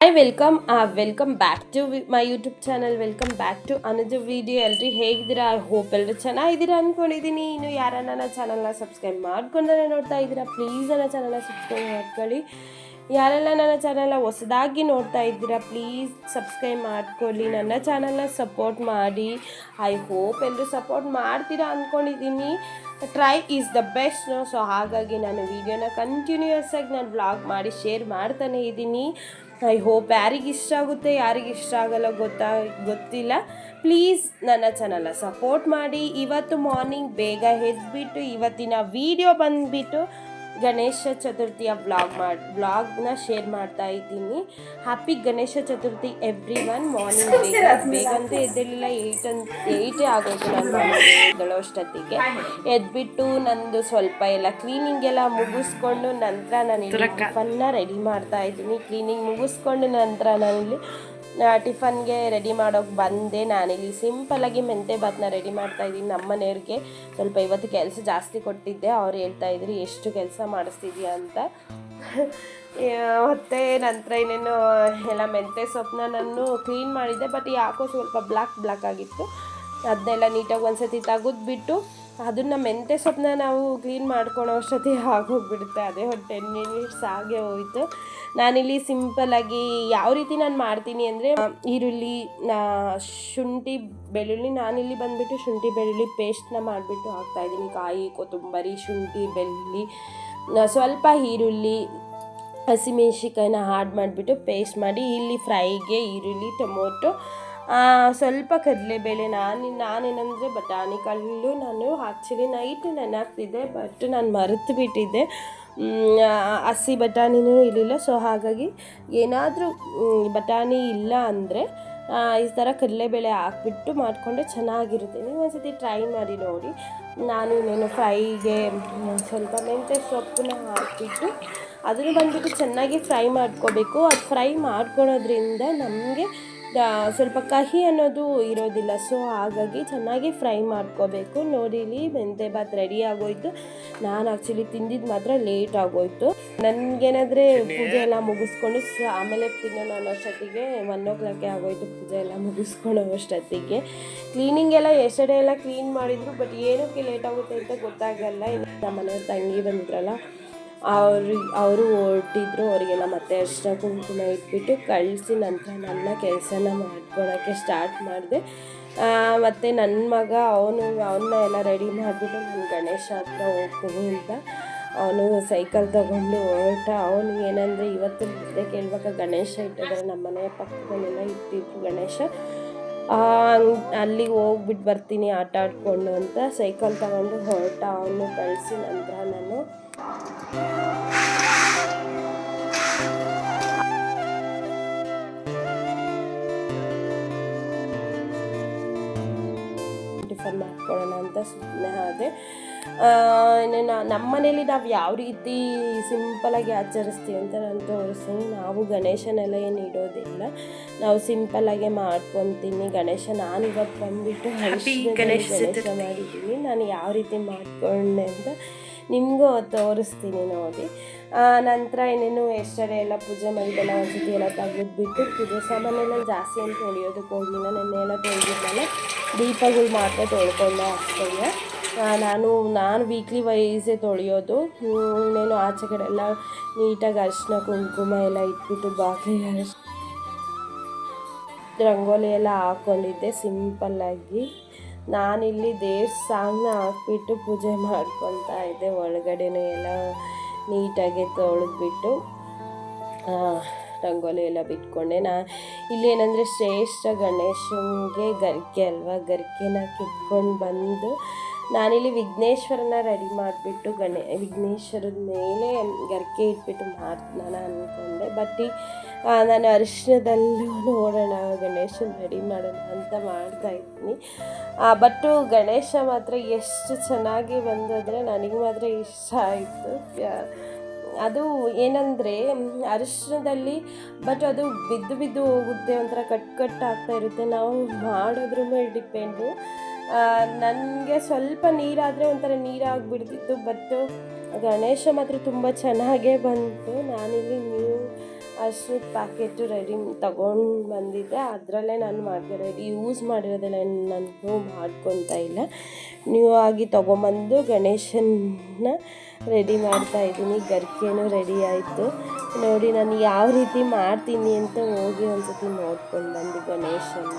Hi welcome ಆ welcome back to my YouTube channel welcome back to another video ಎಲ್ರಿ ಹೇಗಿದ್ದೀರಾ? I hope ಎಲ್ಲರೂ ಚೆನ್ನಾಗಿದ್ದೀರಾ ಅಂದ್ಕೊಂಡಿದ್ದೀನಿ ಇನ್ನು ಯಾರನ್ನ ನನ್ನ ಚಾನಲ್ನ ಸಬ್ಸ್ಕ್ರೈಬ್ ಮಾಡ್ಕೊಂಡ್ರೆ ನೋಡ್ತಾ ಇದ್ದೀರಾ ಪ್ಲೀಸ್ ನನ್ನ ಚಾನಲ್ನ ಸಬ್ಸ್ಕ್ರೈಬ್ ಮಾಡ್ಕೊಳ್ಳಿ. ಯಾರೆಲ್ಲ ನನ್ನ ಚಾನಲ್ನ ಹೊಸದಾಗಿ ನೋಡ್ತಾ ಇದ್ದೀರಾ ಪ್ಲೀಸ್ ಸಬ್ಸ್ಕ್ರೈಬ್ ಮಾಡ್ಕೊಳ್ಳಿ. ನನ್ನ ಚಾನಲ್ನ ಸಪೋರ್ಟ್ ಮಾಡಿ. ಐ ಹೋಪ್ ಎಲ್ಲರೂ ಸಪೋರ್ಟ್ ಮಾಡ್ತೀರಾ ಅಂದ್ಕೊಂಡಿದ್ದೀನಿ try is the best so ಹಾಗಾಗಿ ನಾನು ವೀಡಿಯೋನ ಕಂಟಿನ್ಯೂಯಸ್ ಆಗಿ ನಾನು ವ್ಲಾಗ್ ಮಾಡಿ ಶೇರ್ ಮಾಡ್ತಾನೆ ಇದ್ದೀನಿ. ಐ ಹೋಪ್ ಯಾರಿಗೆ ಇಷ್ಟ ಆಗುತ್ತೆ, ಯಾರಿಗೆ ಇಷ್ಟ ಆಗಲ್ಲ ಗೊತ್ತಾ, ಗೊತ್ತಿಲ್ಲ. ಪ್ಲೀಸ್ ನನ್ನ ಚಾನಲ್ನ ಸಪೋರ್ಟ್ ಮಾಡಿ. ಇವತ್ತು ಮಾರ್ನಿಂಗ್ ಬೇಗ ಎದ್ಬಿಟ್ಟು, ಇವತ್ತಿನ ವಿಡಿಯೋ ಬಂದುಬಿಟ್ಟು ಗಣೇಶ ಚತುರ್ಥಿಯ ವ್ಲಾಗ್ ಮಾಡಿ ವ್ಲಾಗ್ನ ಶೇರ್ ಮಾಡ್ತಾ ಇದ್ದೀನಿ. Happy Ganesha Chaturthi everyone morning ಬೇಗ ಬೇಗಂತ ಎದ್ದಿರಲಿಲ್ಲ ಏಯ್ಟ್ ಅಂತ ಏಯ್ಟೇ ಆಗೋಯ್ತು ನಾನು ಅಷ್ಟೊತ್ತಿಗೆ. ಎದ್ಬಿಟ್ಟು ನಂದು ಸ್ವಲ್ಪ ಎಲ್ಲ ಕ್ಲೀನಿಂಗ್ ಎಲ್ಲ ಮುಗಿಸ್ಕೊಂಡು ನಂತರ ನಾನು ಟಿಫನ್ನ ರೆಡಿ ಮಾಡ್ತಾ ಇದ್ದೀನಿ. ಕ್ಲೀನಿಂಗ್ ಮುಗಿಸ್ಕೊಂಡು ನಂತರ ನಾನಿಲ್ಲಿ ಟಿಫನ್ಗೆ ರೆಡಿ ಮಾಡೋಕೆ ಬಂದೆ ನಾನಿಲ್ಲಿ ಸಿಂಪಲಾಗಿ ಮೆಂತೆ ಭಾತ್ನ ರೆಡಿ ಮಾಡ್ತಾ ಇದ್ದೀನಿ ನಮ್ಮ ಮನೆಯವ್ರಿಗೆ. ಸ್ವಲ್ಪ ಇವತ್ತು ಕೆಲಸ ಜಾಸ್ತಿ ಕೊಟ್ಟಿದ್ದೆ. ಅವ್ರು ಹೇಳ್ತಾ ಇದ್ರು, ಎಷ್ಟು ಕೆಲಸ ಮಾಡಿಸ್ತಿದ್ಯಾ ಅಂತ? ಮತ್ತು ನಂತರ ಇನ್ನೇನು, ಎಲ್ಲ ಮೆಂತೆ ಸೊಪ್ಪನ್ನ ನಾನು ಕ್ಲೀನ್ ಮಾಡಿದ್ದೆ ಬಟ್ ಯಾಕೋ ಸ್ವಲ್ಪ ಬ್ಲ್ಯಾಕ್ ಬ್ಲ್ಯಾಕ್ ಆಗಿತ್ತು. ಅದನ್ನೆಲ್ಲ ನೀಟಾಗಿ ಒಂದು ಸತಿ ತೆಗೆದ್ಬಿಟ್ಟು ಅದನ್ನು ಮೆಂತೆ ಸೊಪ್ಪನ್ನ ನಾವು ಕ್ಲೀನ್ ಮಾಡ್ಕೊಳೋ ಅಷ್ಟೊತ್ತಿ ಆಗೋಗ್ಬಿಡುತ್ತೆ. ಅದೇ ಒಂದು ಟೆನ್ ಮಿನಿಟ್ಸ್ ಹಾಗೆ ಹೋಯಿತು. ನಾನಿಲ್ಲಿ ಸಿಂಪಲಾಗಿ ಯಾವ ರೀತಿ ನಾನು ಮಾಡ್ತೀನಿ ಅಂದರೆ ಈರುಳ್ಳಿ ಶುಂಠಿ, ಬೆಳ್ಳುಳ್ಳಿ, ನಾನಿಲ್ಲಿ ಬಂದುಬಿಟ್ಟು ಶುಂಠಿ, ಬೆಳ್ಳುಳ್ಳಿ ಪೇಸ್ಟ್ನ ಮಾಡಿಬಿಟ್ಟು ಹಾಕ್ತಾಯಿದ್ದೀನಿ ಕಾಯಿ, ಕೊತ್ತಂಬರಿ, ಶುಂಠಿ, ಬೆಳ್ಳುಳ್ಳಿ ಸ್ವಲ್ಪ ಈರುಳ್ಳಿ ಹಸಿಮೆಣ್ಸಿಕಾಯಿನ ಹಾಡ್ ಮಾಡಿಬಿಟ್ಟು ಪೇಸ್ಟ್ ಮಾಡಿ, ಇಲ್ಲಿ ಫ್ರೈಗೆ ಈರುಳ್ಳಿ, ಟೊಮೊಟೊ ಸ್ವಲ್ಪ ಕಡಲೆಬೇಳೆ ನಾನು ನಾನೇನಂದರೆ ಬಟಾಣಿ ಕಲ್ಲು ನಾನು ಆ್ಯಕ್ಚುಲಿ ನೈಟ್ ನೆನಾಕ್ತಿದ್ದೆ ಬಟ್ ನಾನು ಮರೆತು ಬಿಟ್ಟಿದ್ದೆ. ಹಸಿ ಬಟಾಣಿನೂ ಇರಲಿಲ್ಲ ಸೊ ಹಾಗಾಗಿ ಏನಾದರೂ ಬಟಾಣಿ ಇಲ್ಲ ಅಂದರೆ ಈ ಥರ ಕಡಲೆಬೇಳೆ ಹಾಕ್ಬಿಟ್ಟು ಮಾಡಿಕೊಂಡ್ರೆ ಚೆನ್ನಾಗಿರುತ್ತೆ. ನೀವು ಒಂದ್ಸತಿ ಟ್ರೈ ಮಾಡಿ ನೋಡಿ. ನಾನು ಇನ್ನೇನು ಫ್ರೈಗೆ ಸ್ವಲ್ಪ ಮೆಂತ್ಯ ಸೊಪ್ಪನ್ನ ಹಾಕಿಬಿಟ್ಟು ಅದನ್ನು ಬಂದ್ಬಿಟ್ಟು ಚೆನ್ನಾಗಿ ಫ್ರೈ ಮಾಡ್ಕೋಬೇಕು. ಅದು ಫ್ರೈ ಮಾಡ್ಕೊಳೋದ್ರಿಂದ ನಮಗೆ ಸ್ವಲ್ಪ ಕಹಿ ಅನ್ನೋದು ಇರೋದಿಲ್ಲ. ಸೊ ಹಾಗಾಗಿ ಚೆನ್ನಾಗಿ ಫ್ರೈ ಮಾಡ್ಕೋಬೇಕು. ನೋಡಿಲಿ ಮೆಂತೆ ಭಾತ್ ರೆಡಿ ಆಗೋಯ್ತು. ನಾನು ಆ್ಯಕ್ಚುಲಿ ತಿಂದಿದ್ದು ಮಾತ್ರ ಲೇಟ್ ಆಗೋಯ್ತು. ನನಗೇನಾದರೆ ಪೂಜೆ ಎಲ್ಲ ಮುಗಿಸ್ಕೊಂಡು ಸ ಆಮೇಲೆ ತಿನ್ನೋಣ ಅನ್ನೋಷ್ಟೊತ್ತಿಗೆ ಒನ್ ಓ ಕ್ಲಾಕೆ ಆಗೋಯ್ತು ಪೂಜೆ ಎಲ್ಲ ಮುಗಿಸ್ಕೊಂಡು ಅಷ್ಟೊತ್ತಿಗೆ. ಕ್ಲೀನಿಂಗ್ ಎಲ್ಲ ಎಷ್ಟಡೆ ಎಲ್ಲ ಕ್ಲೀನ್ ಮಾಡಿದ್ರು ಬಟ್ ಏನಕ್ಕೆ ಲೇಟ್ ಆಗುತ್ತೆ ಅಂತ ಗೊತ್ತಾಗಲ್ಲ. ಇನ್ನು ನಮ್ಮ ಮನೆಯವ್ರ ತಂಗಿ ಬಂದಿದ್ರಲ್ಲ ಅವ್ರು, ಅವರು ಹೊರಟಿದ್ರು, ಅವರಿಗೆಲ್ಲ ಮತ್ತೆ ಅರ್ಶಿನ ಕುಂಕುಮ ಇಟ್ಬಿಟ್ಟು ಕಳಿಸಿ ನಂತರ ನನ್ನ ಕೆಲಸನ ಮಾಡ್ಕೊಳಕ್ಕೆ ಸ್ಟಾರ್ಟ್ ಮಾಡಿದೆ. ಮತ್ತು ನನ್ನ ಮಗ, ಅವನು ಅವನ್ನ ಎಲ್ಲ ರೆಡಿ ಮಾಡಿಬಿಟ್ಟು ನಾನು ಗಣೇಶ ಹತ್ರ ಹೋಗ್ತೀನಿ ಅಂತ ಅವನು ಸೈಕಲ್ ತಗೊಂಡು ಹೊರಟ. ಅವನು ಏನಂದರೆ ಇವತ್ತು ಮುದ್ದೆ ಕೇಳ್ಬೇಕಾ, ಗಣೇಶ ಇಟ್ಟಿದ್ದಾರೆ ನಮ್ಮ ಮನೆಯ ಪಕ್ಕದಲ್ಲೆಲ್ಲ ಇಟ್ಟಿದ್ರು ಗಣೇಶ. ಅಲ್ಲಿಗೆ ಹೋಗ್ಬಿಟ್ಟು ಬರ್ತೀನಿ ಆಟ ಆಡ್ಕೊಂಡು ಅಂತ ಸೈಕಲ್ ತಗೊಂಡು ಹೊರಟ. ಅವನು ಕಳಿಸಿ ನಂತರ ನಾನು ಮಾಡ್ಕೊಳ್ಳೋಣ ಅಂತ ಸುಮ್ಮನೆ ಆದೆ. ಇನ್ನು ನಾ- ನಮ್ಮ ಮನೇಲಿ ನಾವು ಯಾವ ರೀತಿ ಸಿಂಪಲಾಗಿ ಆಚರಿಸ್ತೀವಿ ಅಂತ ನಾನು ತೋರಿಸ್ತೀನಿ. ನಾವು ಗಣೇಶನೆಲ್ಲ ಏನು ಇಡೋದಿಲ್ಲ. ನಾವು ಸಿಂಪಲಾಗೆ ಮಾಡ್ಕೊತೀನಿ. ಗಣೇಶ ನಾನು ಇವತ್ತು ಬಂದುಬಿಟ್ಟು ಗಣೇಶ ಮಾಡಿದ್ದೀನಿ ನಾನು ಯಾವ ರೀತಿ ಮಾಡ್ಕೊಂಡೆ ಅಂತ ನಿಮಗೂ ತೋರಿಸ್ತೀನಿ ನೋಡಿ. ನಂತರ ಏನೇನು ಎಷ್ಟಡೆ ಎಲ್ಲ ಪೂಜೆ ಮಾಡಿದ್ದೆಲ್ಲ ಒಂದ್ಸತಿ ಎಲ್ಲ ತೆಗೆದುಬಿಟ್ಟು ಪೂಜೆ ಸಾಮಾನೆಲ್ಲ ಜಾಸ್ತಿ ಅಂತ ತೊಳೆಯೋದಕ್ಕೆ ಹೋಗಿಲ್ಲ. ನೆನ್ನೆ ಎಲ್ಲ ತೊಳೆದಿದ್ದಲ್ಲ, ದೀಪಗಳು ಮಾತ್ರ ತೊಳ್ಕೊಂಡೆ ಅಷ್ಟೇ ನಾನು ನಾನು ವೀಕ್ಲಿ ವೈಸೆ ತೊಳೆಯೋದು. ಇನ್ನೇನು ಆಚೆ ಕಡೆ ಎಲ್ಲ ನೀಟಾಗಿ ಅರಿಶಿನ, ಕುಂಕುಮ ಎಲ್ಲ ಇಟ್ಬಿಟ್ಟು ಬಾಕಿ ರಂಗೋಲಿ ಎಲ್ಲ ಹಾಕ್ಕೊಂಡಿದ್ದೆ ಸಿಂಪಲ್ಲಾಗಿ ನಾನಿಲ್ಲಿ ದೇವ್ರ ಸಾಂಗ್ನ ಹಾಕ್ಬಿಟ್ಟು ಪೂಜೆ ಮಾಡ್ಕೊತಾ ಇದ್ದೆ. ಒಳಗಡೆನೂ ಎಲ್ಲ ನೀಟಾಗಿ ತೊಳೆದ್ಬಿಟ್ಟು ರಂಗೋಲಿ ಎಲ್ಲ ಬಿಟ್ಕೊಂಡೆ. ನಾ, ಇಲ್ಲೇನಂದರೆ ಶ್ರೇಷ್ಠ ಗಣೇಶನಿಗೆ ಗರಿಕೆ ಅಲ್ವಾ? ಗರಿಕೆನ ಕಿತ್ಕೊಂಡು ಬಂದು ನಾನಿಲ್ಲಿ ವಿಘ್ನೇಶ್ವರನ ರೆಡಿ ಮಾಡಿಬಿಟ್ಟು ಗಣೇ, ವಿಘ್ನೇಶ್ವರದ ಮೇಲೆ ಗರಿಕೆ ಇಟ್ಬಿಟ್ಟು ನಾನು ಅಂದ್ಕೊಂಡೆ ಬಟ್ ನಾನು ಅರಿಶಿನದಲ್ಲೂ ನೋಡೋಣ, ಗಣೇಶನ ರೆಡಿ ಮಾಡೋಣ ಅಂತ ಮಾಡ್ತಾ ಇದ್ದೀನಿ. ಬಟ್ಟು ಗಣೇಶ ಮಾತ್ರ ಎಷ್ಟು ಚೆನ್ನಾಗಿ ಬಂದದ್ರೆ ನನಗೆ ಮಾತ್ರ ಇಷ್ಟ ಆಯಿತು. ಅದು ಏನಂದರೆ ಅರಿಶಿನದಲ್ಲಿ ಬಟ್ ಅದು ಬಿದ್ದು ಬಿದ್ದು ಹೋಗುತ್ತೆ ಒಂಥರ ಕಟ್ ಕಟ್ ಆಗ್ತಾ ಇರುತ್ತೆ. ನಾವು ಮಾಡೋದ್ರ ಮೇಲೆ ಡಿಪೆಂಡು ನನಗೆ ಸ್ವಲ್ಪ ನೀರಾದರೆ ಒಂಥರ ನೀರಾಗಿಬಿಡ್ತಿತ್ತು ಬಟ್ ಗಣೇಶ ಮಾತ್ರ ತುಂಬ ಚೆನ್ನಾಗೇ ಬಂತು. ನಾನಿಲ್ಲಿ ನ್ಯೂ ಅಷ್ಟು ಪ್ಯಾಕೆಟು ರೆಡಿ ತಗೊಂಡು ಬಂದಿದ್ದೆ. ಅದರಲ್ಲೇ ನಾನು ಮಾಡಿದೆ ರೆಡಿ ಯೂಸ್ ಮಾಡಿರೋದೆಲ್ಲ ನಾನು ಮಾಡ್ಕೊತಾ ಇಲ್ಲ. ನ್ಯೂ ಆಗಿ ತೊಗೊಂಬಂದು ಗಣೇಶನ ರೆಡಿ ಮಾಡ್ತಾ ಇದ್ದೀನಿ. ಗರ್ಕೆನೂ ರೆಡಿ ಆಯಿತು. ನೋಡಿ ನಾನು ಯಾವ ರೀತಿ ಮಾಡ್ತೀನಿ ಅಂತ ಹೋಗಿ ಒಂದು ಸತಿ ನೋಡ್ಕೊಂಡು ಬಂದು ಗಣೇಶನ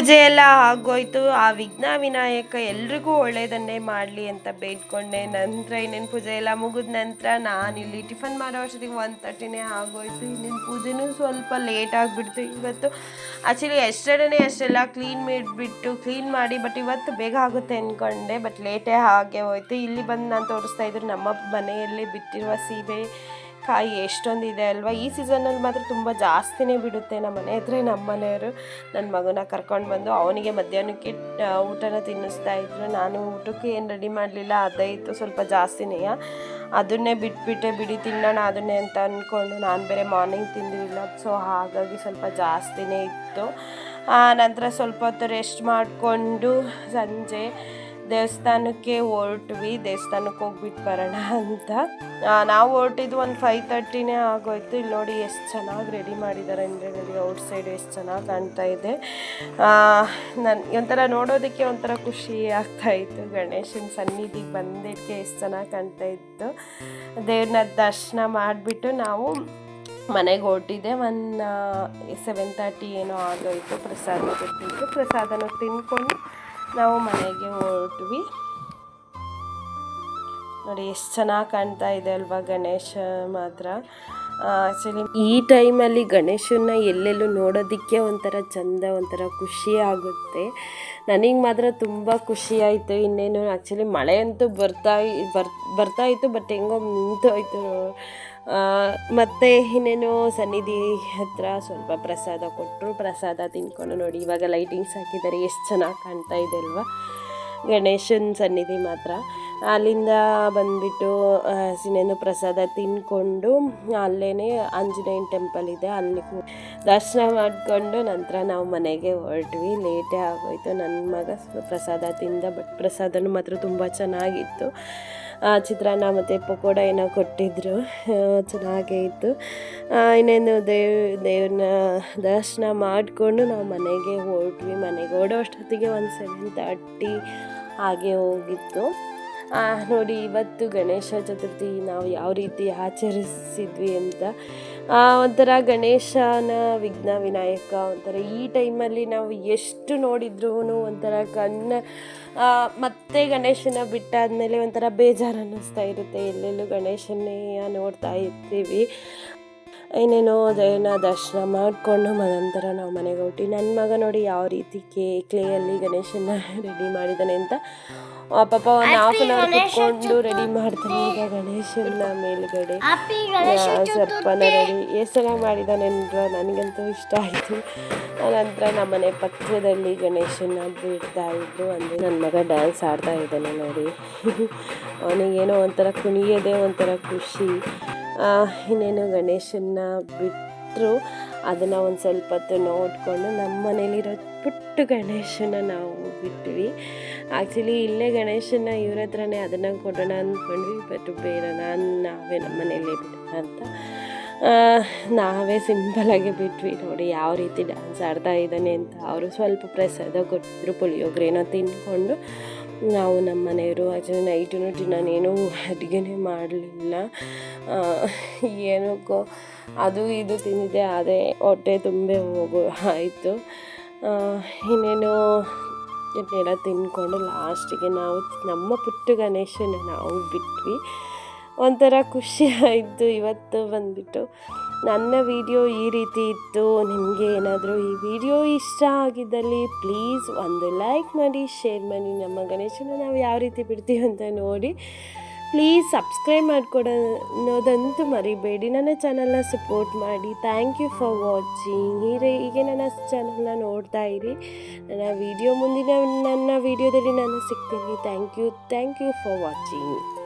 ಪೂಜೆ ಎಲ್ಲ ಆಗೋಯ್ತು. ಆ ವಿಘ್ನ ವಿನಾಯಕ ಎಲ್ರಿಗೂ ಒಳ್ಳೇದನ್ನೇ ಮಾಡಲಿ ಅಂತ ಬೇಡ್ಕೊಂಡೆ. ನಂತರ ಇನ್ನೇನು ಪೂಜೆ ಎಲ್ಲ ಮುಗಿದ ನಂತರ ನಾನು ಇಲ್ಲಿ ಟಿಫನ್ ಮಾಡೋ ಅಷ್ಟೊತ್ತಿಗೆ ಒನ್ ತರ್ಟಿನೇ ಆಗೋಯ್ತು. ಇನ್ನೇನು ಪೂಜೆನೂ ಸ್ವಲ್ಪ ಲೇಟ್ ಆಗಿಬಿಡ್ತು ಇವತ್ತು. ಆ್ಯಕ್ಚುಲಿ ಎಷ್ಟೇ ಅಷ್ಟೆಲ್ಲ ಕ್ಲೀನ್ ಮಾಡಿಬಿಟ್ಟು ಕ್ಲೀನ್ ಮಾಡಿ ಬಟ್ ಇವತ್ತು ಬೇಗ ಆಗುತ್ತೆ ಅಂದ್ಕೊಂಡೆ ಬಟ್ ಲೇಟೇ ಹಾಗೆ ಹೋಯ್ತು. ಇಲ್ಲಿ ಬಂದು ನಾನು ತೋರಿಸ್ತಾ ಇದ್ರು ನಮ್ಮ ಮನೆಯಲ್ಲಿ ಬಿಟ್ಟಿರುವ ಸೀಬೆ. ಕಾಯಿ ಎಷ್ಟೊಂದಿದೆ ಅಲ್ವಾ? ಈ ಸೀಸನಲ್ಲಿ ಮಾತ್ರ ತುಂಬ ಜಾಸ್ತಿನೇ ಬಿಡುತ್ತೆ ನಮ್ಮ ಮನೆ ಹತ್ರ ನಮ್ಮ ಮನೆಯವರು. ನನ್ನ ಮಗನ ಕರ್ಕೊಂಡು ಬಂದು ಅವನಿಗೆ ಮಧ್ಯಾಹ್ನಕ್ಕೆ ಊಟನ ತಿನ್ನಿಸ್ತಾ ಇದ್ರು. ನಾನು ಊಟಕ್ಕೆ ಏನು ರೆಡಿ ಮಾಡಲಿಲ್ಲ ಅದೇ ಇತ್ತು ಸ್ವಲ್ಪ ಜಾಸ್ತಿನೇ ಅದನ್ನೇ ಬಿಟ್ಬಿಟ್ಟೆ ಬಿಡಿ ತಿನ್ನೋಣ ಅದನ್ನೇ ಅಂತ ಅಂದ್ಕೊಂಡು ನಾನು ಬೇರೆ ಮಾರ್ನಿಂಗ್ ತಿಂದಿರಲಿಲ್ಲ. ಸೊ ಹಾಗಾಗಿ ಸ್ವಲ್ಪ ಜಾಸ್ತಿನೇ ಇತ್ತು. ಆ, ನಂತರ ಸ್ವಲ್ಪ ಹೊತ್ತು ರೆಸ್ಟ್ ಮಾಡಿಕೊಂಡು ಸಂಜೆ ದೇವಸ್ಥಾನಕ್ಕೆ ಹೊರಟ್ವಿ, ದೇವಸ್ಥಾನಕ್ಕೆ ಹೋಗ್ಬಿಟ್ಟು ಬರೋಣ ಅಂತ. ನಾವು ಹೊರಟಿದ್ದು ಒಂದು ಫೈವ್ ತರ್ಟಿನೇ ಆಗೋಯ್ತು. ಇಲ್ಲಿ ನೋಡಿ ಎಷ್ಟು ಚೆನ್ನಾಗಿ ರೆಡಿ ಮಾಡಿದ್ದಾರೆ ಅಂದರೆ ನನಗೆ ಔಟ್ ಸೈಡ್ ಎಷ್ಟು ಚೆನ್ನಾಗಿ ಕಾಣ್ತಾ ಇದೆ. ನನ್ನ ಒಂಥರ ನೋಡೋದಕ್ಕೆ ಒಂಥರ ಖುಷಿ ಆಗ್ತಾ ಇತ್ತು. ಗಣೇಶನ ಸನ್ನಿಧಿಗೆ ಬಂದಿದ್ದಕ್ಕೆ ಎಷ್ಟು ಚೆನ್ನಾಗಿ ಕಾಣ್ತಾ ಇತ್ತು. ದೇವ್ರನ್ನ ದರ್ಶನ ಮಾಡಿಬಿಟ್ಟು ನಾವು ಮನೆಗೆ ಹೊರಟಿದ್ದೆ. ಒನ್ ಸೆವೆನ್ ತರ್ಟಿ ಏನೋ ಆಗೋಯ್ತು ಪ್ರಸಾದ ಕೊಟ್ಟಿದ್ದು. ಪ್ರಸಾದನ ತಿನ್ಕೊಂಡು ನಾವು ಮನೆಗೆ ಹೊರಟ್ವಿ. ನೋಡಿ, ಎಷ್ಟು ಚೆನ್ನಾಗಿ ಕಾಣ್ತಾ ಇದೆ ಅಲ್ವಾ ಗಣೇಶ ಮಾತ್ರ. ಆ್ಯಕ್ಚುಲಿ ಈ ಟೈಮಲ್ಲಿ ಗಣೇಶನ ಎಲ್ಲೆಲ್ಲೂ ನೋಡೋದಕ್ಕೆ ಒಂಥರ ಚಂದ, ಒಂಥರ ಖುಷಿ ಆಗುತ್ತೆ. ನನಗೆ ಮಾತ್ರ ತುಂಬ ಖುಷಿ ಆಯಿತು. ಇನ್ನೇನು ಆ್ಯಕ್ಚುಲಿ ಮಳೆ ಅಂತೂ ಬರ್ತಾ ಬರ್ತಾ ಇತ್ತು ಬಟ್ ಹೆಂಗೋ ನಿಂತೋಯ್ತು ಮತ್ತು ಇನ್ನೇನು ಸನ್ನಿಧಿ ಹತ್ರ ಸ್ವಲ್ಪ ಪ್ರಸಾದ ಕೊಟ್ಟರು. ಪ್ರಸಾದ ತಿನ್ಕೊಂಡು ನೋಡಿ, ಇವಾಗ ಲೈಟಿಂಗ್ಸ್ ಹಾಕಿದ್ದಾರೆ. ಎಷ್ಟು ಚೆನ್ನಾಗಿ ಕಾಣ್ತಾ ಇದೆ ಅಲ್ವಾ? ಗಣೇಶನ ಸನ್ನಿಧಿ ಮಾತ್ರ. ಅಲ್ಲಿಂದ ಬಂದುಬಿಟ್ಟು ಇನ್ನೇನು ಪ್ರಸಾದ ತಿಂದ್ಕೊಂಡು ಅಲ್ಲೇ ಆಂಜನೇಯನ ಟೆಂಪಲ್ ಇದೆ. ಅಲ್ಲಿ ದರ್ಶನ ಮಾಡಿಕೊಂಡು ನಂತರ ನಾವು ಮನೆಗೆ ಹೊರಟ್ವಿ. ಲೇಟೇ ಆಗೋಯ್ತು. ನನ್ನ ಮಗ ಪ್ರಸಾದ ತಿಂದ ಬಟ್ ಪ್ರಸಾದನೂ ಮಾತ್ರ ತುಂಬ ಚೆನ್ನಾಗಿತ್ತು. ಚಿತ್ರಾನ್ನ ಮತ್ತು ಪಕೋಡ ಏನೋ ಕೊಟ್ಟಿದ್ದರು ಆ, ಚೆನ್ನಾಗೇ ಇತ್ತು. ಇನ್ನೇನು ದೇವ್ ದೇವ್ರನ್ನ ದರ್ಶನ ಮಾಡಿಕೊಂಡು ನಾವು ಮನೆಗೆ ಹೊರಟ್ವಿ. ಮನೆಗೆ ಓಡೋ ಅಷ್ಟೊತ್ತಿಗೆ ಒಂದು ಸೆವೆನ್ ತರ್ಟಿ ಹಾಗೆ ಹೋಗಿತ್ತು. ನೋಡಿ, ಇವತ್ತು ಗಣೇಶ ಚತುರ್ಥಿ ನಾವು ಯಾವ ರೀತಿ ಆಚರಿಸಿದ್ವಿ ಅಂತ. ಒಂಥರ ಗಣೇಶನ ವಿಘ್ನ ವಿನಾಯಕ, ಒಂಥರ ಈ ಟೈಮಲ್ಲಿ ನಾವು ಎಷ್ಟು ನೋಡಿದ್ರೂ ಒಂಥರ ಕಣ್ಣ ಮತ್ತೆ ಗಣೇಶನ ಬಿಟ್ಟಾದಮೇಲೆ ಒಂಥರ ಬೇಜಾರು ಅನ್ನಿಸ್ತಾ ಇರುತ್ತೆ. ಎಲ್ಲೆಲ್ಲೂ ಗಣೇಶನೇ ನೋಡ್ತಾ ಇರ್ತೀವಿ. ಏನೇನೋ ದೇವನ ದರ್ಶನ ಮಾಡಿಕೊಂಡು ನಂತರ ನಾವು ಮನೆಗೆ ಹೊಟ್ಟಿ ನನ್ನ ಮಗ ನೋಡಿ ಯಾವ ರೀತಿ ಕೇ ಕ್ಲೇಯಲ್ಲಿ ಗಣೇಶನ ರೆಡಿ ಮಾಡಿದ್ದಾನೆ ಅಂತ. ಪಾಪ ಒಂದು ಹಾಫ್ ಅನ್ ಅವರ್ ಕುತ್ಕೊಂಡು ರೆಡಿ ಮಾಡ್ತಾನೆ ಈಗ ಗಣೇಶನ ಮೇಲ್ಗಡೆ. ಸರ್ಪನ ರೆಡಿ ಎಷ್ಟು ಚೆನ್ನಾಗಿ ಮಾಡಿದ್ದಾನೆ ಅಂದ್ರೆ ನನಗಂತೂ ಇಷ್ಟ ಆಯಿತು. ನಂತರ ನಮ್ಮನೆ ಪಕ್ಕದಲ್ಲಿ ಗಣೇಶನ ಬಿಡ್ತಾ ಇದ್ರು. ಅಂದರೆ ನನ್ನ ಮಗ ಡ್ಯಾನ್ಸ್ ಆಡ್ತಾ ಇದ್ದಾನೆ ನೋಡಿ. ಅವನಿಗೇನೋ ಒಂಥರ ಕುಣಿಯೋದೇ ಒಂಥರ ಖುಷಿ. ಇನ್ನೇನು ಗಣೇಶನ್ನ ಬಿಟ್ಟರು ಅದನ್ನು ಒಂದು ಸ್ವಲ್ಪ ಹೊತ್ತು ನೋಡಿಕೊಂಡು ನಮ್ಮ ಮನೇಲಿರೋ ಪುಟ್ಟ ಗಣೇಶನ ನಾವು ಬಿಟ್ವಿ ಆ್ಯಕ್ಚುಲಿ ಇಲ್ಲೇ ಗಣೇಶನ ಇವ್ರ ಹತ್ರನೇ ಅದನ್ನು ಕೊಡೋಣ ಅಂದ್ಕೊಂಡ್ವಿ ಬಟ್ ಬೇರೆ ನಾನು ನಾವೇ ನಮ್ಮ ಮನೇಲಿ ಬಿಡೋಣ ಅಂತ. ನಾವೇ ಸಿಂಪಲಾಗಿ ಬಿಟ್ವಿ. ನೋಡಿ ಯಾವ ರೀತಿ ಡ್ಯಾನ್ಸ್ ಆಡ್ತಾ ಇದ್ದಾನೆ ಅಂತ. ಅವರು ಸ್ವಲ್ಪ ಪ್ರಸಾದ ಕೊಟ್ಟಿದ್ರು ಪುಳಿಯೋಗರೆನೋ ತಿಂದ್ಕೊಂಡು ನಾವು ನಮ್ಮ ಮನೆಯವರು ಆ್ಯಕ್ಚುಲಿ ನೈಟು ನಾನೇನು ಅಡುಗೆನೇ ಮಾಡಲಿಲ್ಲ. ಏನಕ್ಕೋ ಅದು ಇದು ತಿಂದಿದ್ದೆ ಅದೇ ಹೊಟ್ಟೆ ತುಂಬೆ ಹೋಗೋ, ಆಯಿತು. ಇನ್ನೇನು ಇದನ್ನೆಲ್ಲ ತಿಂದ್ಕೊಂಡು ಲಾಸ್ಟಿಗೆ ನಾವು, ನಮ್ಮ ಪುಟ್ಟ ಗಣೇಶನ ನಾವು ಬಿಟ್ವಿ. ಒಂಥರ ಖುಷಿ ಆಯಿತು ಇವತ್ತು ಬಂದುಬಿಟ್ಟು. ನನ್ನ ವಿಡಿಯೋ ಈ ರೀತಿ ಇತ್ತು. ನಿಮಗೆ ಏನಾದರೂ ಈ ವಿಡಿಯೋ ಇಷ್ಟ ಆಗಿದ್ದಲ್ಲಿ ಪ್ಲೀಸ್ ಒಂದು ಲೈಕ್ ಮಾಡಿ, ಶೇರ್ ಮಾಡಿ. ನಮ್ಮ ಗಣೇಶನ ನಾವು ಯಾವ ರೀತಿ ಬಿಡ್ತೀವಿ ಅಂತ ನೋಡಿ. ಪ್ಲೀಸ್ ಸಬ್ಸ್ಕ್ರೈಬ್ ಮಾಡ್ಕೊಡೋದಂತೂ ಮರಿಬೇಡಿ. ನನ್ನ ಚಾನಲ್ನ ಸಪೋರ್ಟ್ ಮಾಡಿ. Thank you for watching. ಹೀಗೆ ಹೀಗೆ ನನ್ನ ಚಾನಲ್ನ ನೋಡ್ತಾ ಇರಿ. ನನ್ನ ವಿಡಿಯೋ ಮುಂದಿನ ನನ್ನ ವಿಡಿಯೋದಲ್ಲಿ ನಾನು ಸಿಗ್ತೀನಿ. Thank you. Thank you for watching.